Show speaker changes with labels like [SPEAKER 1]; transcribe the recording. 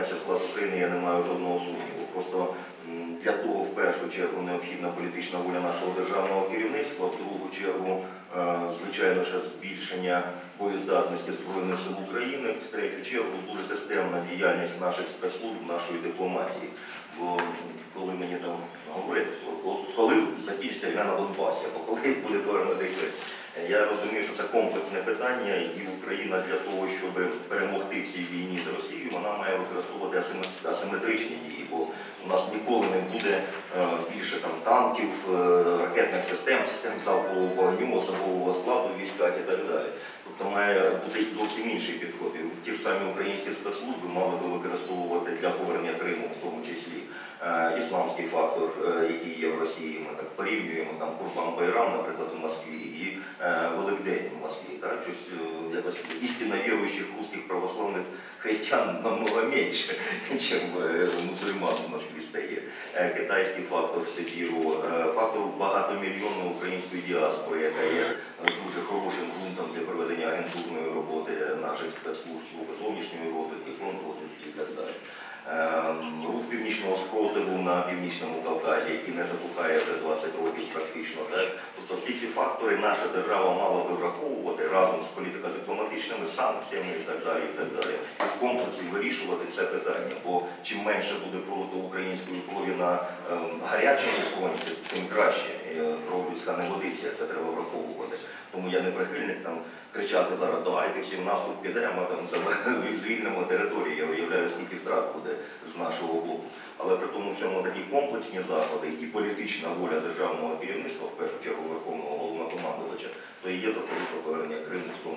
[SPEAKER 1] забезпечив склад України, я не маю жодного сумніву. Просто для того в першу чергу необхідна політична воля нашого державного керівництва, в другу чергу, е, звичайно, ще збільшення боєздатності Збройних сил України, в третю чергу дуже системна діяльність наших спецслужб, нашої дипломатії. Бо коли закінчиться на Донбасі, або коли буде повернути Крим, я розумію, що це комплексне питання, і Україна для того, щоб перемогти в цій війні з Росією, вона має використовувати асиме- асиметричні дії, бо у нас ніколи не буде е, більше там танків, е, ракетних систем, систем залпового вогню, особового складу в військах і так далі. Тобто має бути зовсім інший підход. І ті ж самі українські спецслужби мали би використовувати для повернення Криму, в тому числі е, ісламський фактор, який є в Росії. Порівнюємо там Курбан Байрам, наприклад, у Москві, і е, Великдень в Москві. Так? Щось е, якось істинно віруючих русських православних християн намного менше, ніж е, мусульман в Москві стає. Е, Китайський фактор в Сибіру, фактор багатомільйонної української діаспори, яка є дуже хорошим ґрунтом для проведення агентурної роботи наших спецслужб, зовнішньої розвідки, контррозвідки і так далі. Рух північного спротиву на північному Кавказі, який не затухає вже 20 років практично. Тобто всі ці фактори наша держава мала би враховувати разом з політико-дипломатичними санкціями і так далі. І так далі. В комплексі вирішувати це питання. Бо чим менше буде пролито української крові на ем, гарячому фронті, тим краще. Е, Кров людська не водиться, це треба враховувати. Тому я не прихильник там кричати зараз, давайте всі в наступ підемо, там звільнимо територію. Я уявляю, скільки втрат буде з нашого боку. Але при тому всьому такі комплексні заходи і політична воля державного керівництва, в першу чергу Верховного головнокомандувача, то і є запорізьке повернення Криму в тому